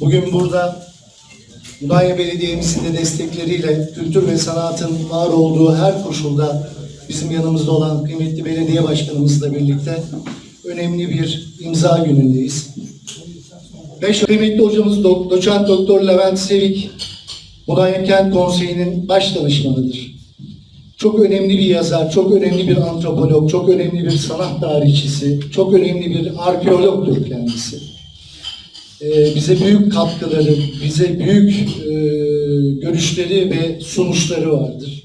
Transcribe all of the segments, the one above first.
Bugün burada Mudanya Belediye'mizin de destekleriyle kültür ve sanatın var olduğu her koşulda bizim yanımızda olan kıymetli belediye başkanımızla birlikte önemli bir imza günündeyiz. Beş kıymetli hocamız Do- doçent doktor Levent Sevik, Mudanya Kent Konseyi'nin baş danışmanıdır. Çok önemli bir yazar, çok önemli bir antropolog, çok önemli bir sanat tarihçisi, çok önemli bir arkeologdur kendisi. Ee, bize büyük katkıları, bize büyük e, görüşleri ve sunuşları vardır.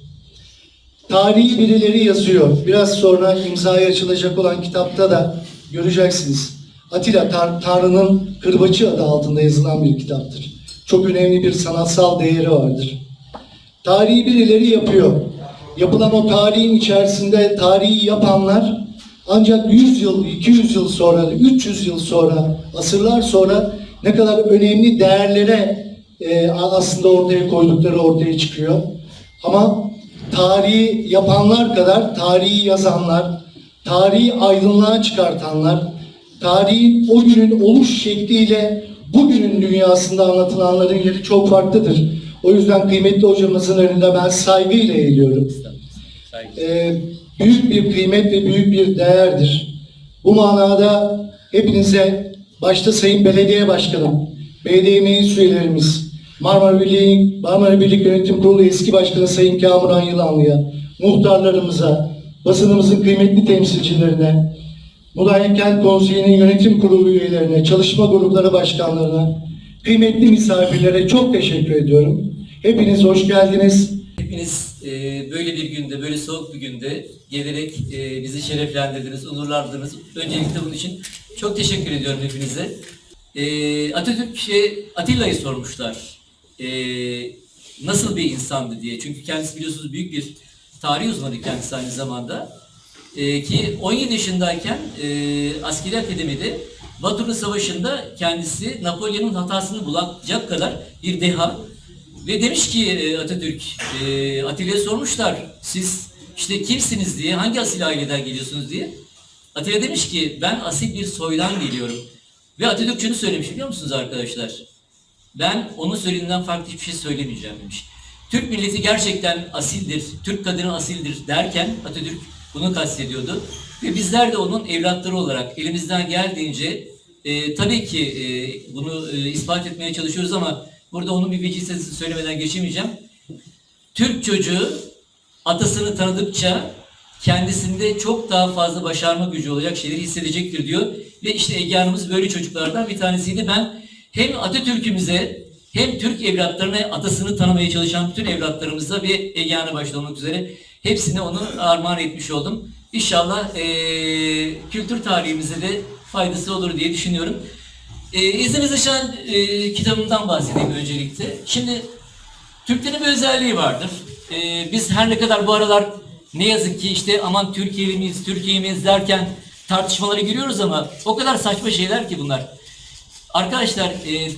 Tarihi birileri yazıyor. Biraz sonra imzaya açılacak olan kitapta da göreceksiniz. Atilla Tar- Tanrı'nın Kırbacı adı altında yazılan bir kitaptır. Çok önemli bir sanatsal değeri vardır. Tarihi birileri yapıyor. Yapılan o tarihin içerisinde tarihi yapanlar ancak 100 yıl, 200 yıl sonra, 300 yıl sonra, asırlar sonra ne kadar önemli değerlere e, aslında ortaya koydukları ortaya çıkıyor. Ama tarihi yapanlar kadar tarihi yazanlar, tarihi aydınlığa çıkartanlar, tarihin o günün oluş şekliyle bugünün dünyasında anlatılanların yeri çok farklıdır. O yüzden kıymetli hocamızın önünde ben saygıyla eğiliyorum. Ee, büyük bir kıymet ve büyük bir değerdir. Bu manada hepinize başta Sayın Belediye Başkanım, belediye meclis üyelerimiz, Marmara Birliği, Marmara Birlik Yönetim Kurulu eski başkanı Sayın Kamuran Yılanlı'ya, muhtarlarımıza, basınımızın kıymetli temsilcilerine, Mudanya Kent Konseyi'nin yönetim kurulu üyelerine, çalışma grupları başkanlarına, kıymetli misafirlere çok teşekkür ediyorum. Hepiniz hoş geldiniz. Hepiniz e, böyle bir günde, böyle soğuk bir günde gelerek e, bizi şereflendirdiniz, onurlandırdınız. Öncelikle bunun için çok teşekkür ediyorum hepinize. E, Atatürk şey, Atilla'yı sormuşlar. E, nasıl bir insandı diye. Çünkü kendisi biliyorsunuz büyük bir tarih uzmanı kendisi aynı zamanda. E, ki 17 yaşındayken e, askeri akademide Batur'un Savaşı'nda kendisi Napolyon'un hatasını bulacak kadar bir deha ve demiş ki e, Atatürk, e, Atilla'ya sormuşlar, siz işte kimsiniz diye, hangi asil aileden geliyorsunuz diye. Atilla demiş ki, ben asil bir soydan geliyorum. Ve Atatürk şunu söylemiş biliyor musunuz arkadaşlar? Ben onun söylediğinden farklı hiçbir şey söylemeyeceğim demiş. Türk milleti gerçekten asildir, Türk kadını asildir derken Atatürk bunu kastediyordu. Ve bizler de onun evlatları olarak elimizden geldiğince e, tabii ki e, bunu e, ispat etmeye çalışıyoruz ama burada onun bir vecihsizliğini söylemeden geçemeyeceğim. Türk çocuğu atasını tanıdıkça kendisinde çok daha fazla başarma gücü olacak şeyleri hissedecektir diyor. Ve işte Ege Hanım'ız böyle çocuklardan bir tanesiydi. Ben hem Atatürk'ümüze hem Türk evlatlarına atasını tanımaya çalışan bütün evlatlarımıza ve Ege Hanım başta olmak üzere hepsine onu armağan etmiş oldum. İnşallah eee, kültür tarihimize de faydası olur diye düşünüyorum. E, izninizle şu an e, kitabımdan bahsedeyim öncelikle. Şimdi Türklerin bir özelliği vardır. Ee, biz her ne kadar bu aralar ne yazık ki işte aman Türkiye'li miyiz, Türkiye miyiz derken tartışmalara giriyoruz ama o kadar saçma şeyler ki bunlar. Arkadaşlar e,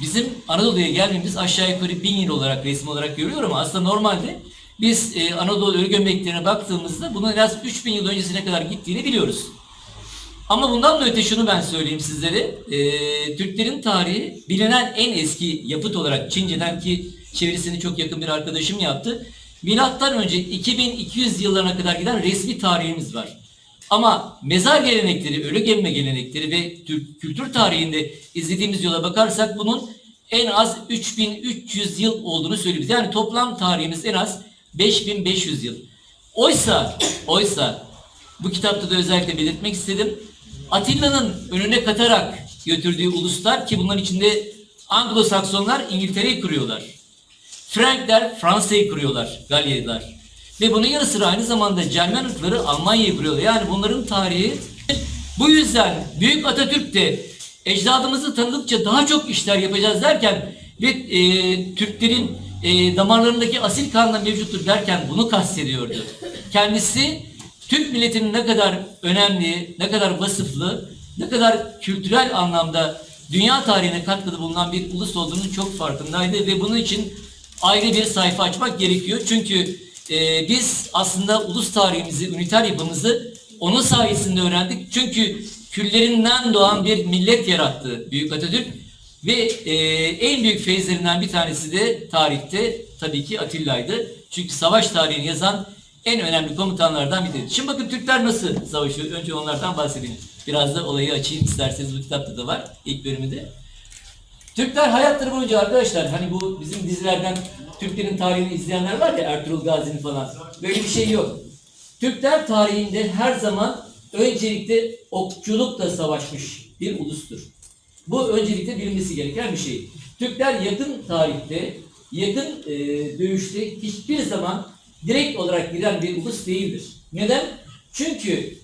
bizim Anadolu'ya gelmemiz aşağı yukarı bin yıl olarak resmi olarak görüyor ama aslında normalde biz e, Anadolu ölü gömleklerine baktığımızda bunun en az 3000 yıl öncesine kadar gittiğini biliyoruz. Ama bundan da öte şunu ben söyleyeyim sizlere. Ee, Türklerin tarihi bilinen en eski yapıt olarak Çince'den ki çevirisini çok yakın bir arkadaşım yaptı. Milattan önce 2200 yıllarına kadar giden resmi tarihimiz var. Ama mezar gelenekleri, ölü gelme gelenekleri ve Türk kültür tarihinde izlediğimiz yola bakarsak bunun en az 3300 yıl olduğunu söyleyebiliriz. Yani toplam tarihimiz en az 5500 yıl. Oysa, oysa bu kitapta da özellikle belirtmek istedim. Atilla'nın önüne katarak götürdüğü uluslar ki bunların içinde Anglo-Saksonlar İngiltere'yi kuruyorlar. Frankler Fransa'yı kuruyorlar, Galyalılar. Ve bunun yanı sıra aynı zamanda Cermen ırkları Almanya'yı kuruyorlar. Yani bunların tarihi bu yüzden Büyük Atatürk de ecdadımızı tanıdıkça daha çok işler yapacağız derken ve e, Türklerin e, damarlarındaki asil kanla mevcuttur derken bunu kastediyordu. Kendisi Türk milletinin ne kadar önemli, ne kadar vasıflı, ne kadar kültürel anlamda dünya tarihine katkıda bulunan bir ulus olduğunu çok farkındaydı ve bunun için ayrı bir sayfa açmak gerekiyor. Çünkü e, biz aslında ulus tarihimizi, üniter yapımızı onun sayesinde öğrendik. Çünkü küllerinden doğan bir millet yarattı Büyük Atatürk. Ve e, en büyük feyizlerinden bir tanesi de tarihte tabii ki Atilla'ydı. Çünkü savaş tarihini yazan en önemli komutanlardan biridir. Şimdi bakın Türkler nasıl savaşıyor? Önce onlardan bahsedeyim. Biraz da olayı açayım isterseniz bu kitapta da var ilk bölümünde. Türkler hayatları boyunca arkadaşlar hani bu bizim dizilerden Türklerin tarihini izleyenler var ya Ertuğrul Gazi'nin falan. Böyle bir şey yok. Türkler tarihinde her zaman öncelikle okçulukla savaşmış bir ulustur. Bu öncelikle bilinmesi gereken bir şey. Türkler yakın tarihte, yakın e, dövüşte hiçbir zaman direkt olarak giren bir ulus değildir. Neden? Çünkü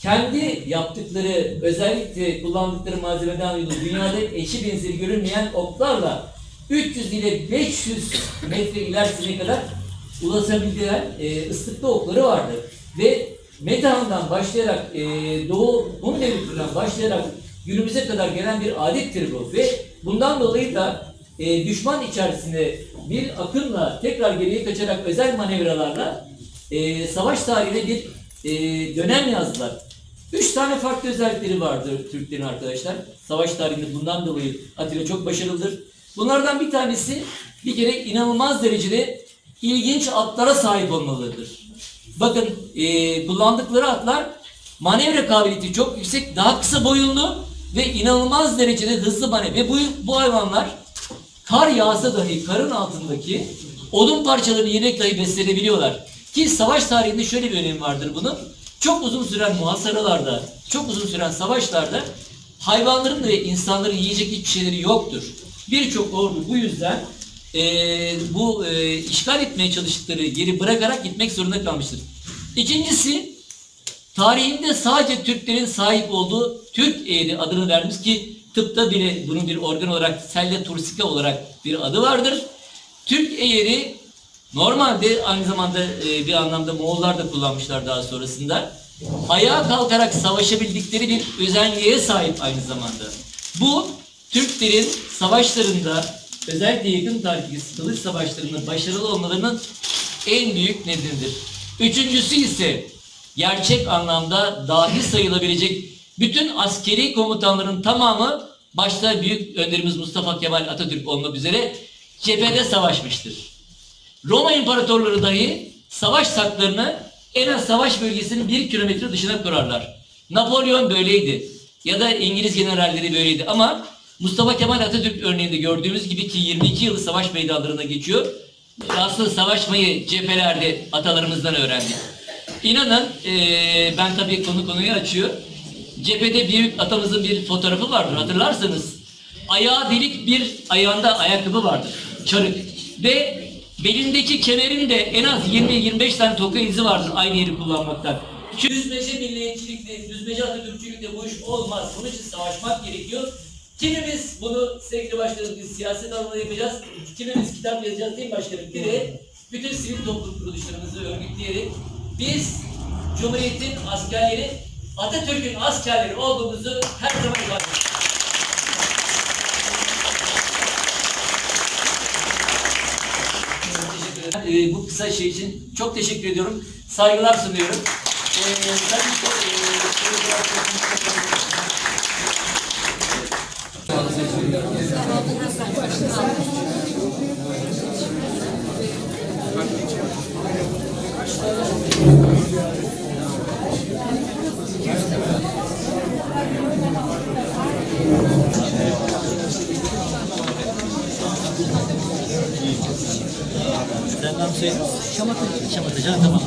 kendi yaptıkları, özellikle kullandıkları malzemeden dolayı dünyada eşi benzeri görünmeyen oklarla 300 ile 500 metre ilerisine kadar ulaşabilen e, ıslıklı okları vardı. Ve Metehan'dan başlayarak, e, Doğu Hun Devleti'nden başlayarak günümüze kadar gelen bir adettir bu. Ve bundan dolayı da e, düşman içerisinde bir akınla tekrar geriye kaçarak özel manevralarla e, savaş tarihine bir e, dönem yazdılar. Üç tane farklı özellikleri vardır Türklerin arkadaşlar. Savaş tarihinde bundan dolayı Atilla çok başarılıdır. Bunlardan bir tanesi bir kere inanılmaz derecede ilginç atlara sahip olmalıdır. Bakın e, kullandıkları atlar manevra kabiliyeti çok yüksek, daha kısa boyunlu ve inanılmaz derecede hızlı manevra. Ve bu, bu hayvanlar kar yağsa dahi karın altındaki odun parçalarını yiyerek dahi beslenebiliyorlar. Ki savaş tarihinde şöyle bir önemi vardır bunun. Çok uzun süren muhasaralarda, çok uzun süren savaşlarda hayvanların ve insanların yiyecek hiçbir şeyleri yoktur. Birçok ordu bu yüzden eee, bu eee, işgal etmeye çalıştıkları yeri bırakarak gitmek zorunda kalmıştır. İkincisi Tarihinde sadece Türklerin sahip olduğu Türk eğri adını vermiş ki tıpta bile bunun bir organ olarak selle tursika olarak bir adı vardır. Türk eğri normalde aynı zamanda e, bir anlamda Moğollar da kullanmışlar daha sonrasında. Ayağa kalkarak savaşabildikleri bir özenliğe sahip aynı zamanda. Bu Türklerin savaşlarında özellikle yakın tarihteki kılıç savaşlarında başarılı olmalarının en büyük nedenidir. Üçüncüsü ise gerçek anlamda dahi sayılabilecek bütün askeri komutanların tamamı başta büyük önderimiz Mustafa Kemal Atatürk olmak üzere cephede savaşmıştır. Roma imparatorları dahi savaş saklarını en az savaş bölgesinin bir kilometre dışına kurarlar. Napolyon böyleydi. Ya da İngiliz generalleri böyleydi. Ama Mustafa Kemal Atatürk örneğinde gördüğümüz gibi ki 22 yılı savaş meydanlarına geçiyor. Aslında savaşmayı cephelerde atalarımızdan öğrendik. İnanın eee, ben tabii konu konuyu açıyor. Cephede büyük atamızın bir fotoğrafı vardır hatırlarsanız. Ayağı delik bir ayağında ayakkabı vardır. Çarık. Ve belindeki kemerin de en az 20-25 tane toka izi vardır aynı yeri kullanmaktan. Düzmece milliyetçilikle, düzmece Atatürkçülükle bu iş olmaz. Bunun için savaşmak gerekiyor. Kimimiz bunu sevgili başkanım biz siyaset alanında yapacağız. Kimimiz kitap yazacağız değil mi başkanım? Biri bütün sivil toplum kuruluşlarımızı örgütleyerek biz Cumhuriyet'in askerleri Atatürk'ün askerleri olduğumuzu her zaman ifade ediyoruz. Ee, bu kısa şey için çok teşekkür ediyorum. Saygılar sunuyorum. Ee, tabii ki, e, Senden bir şey şamata, tamam.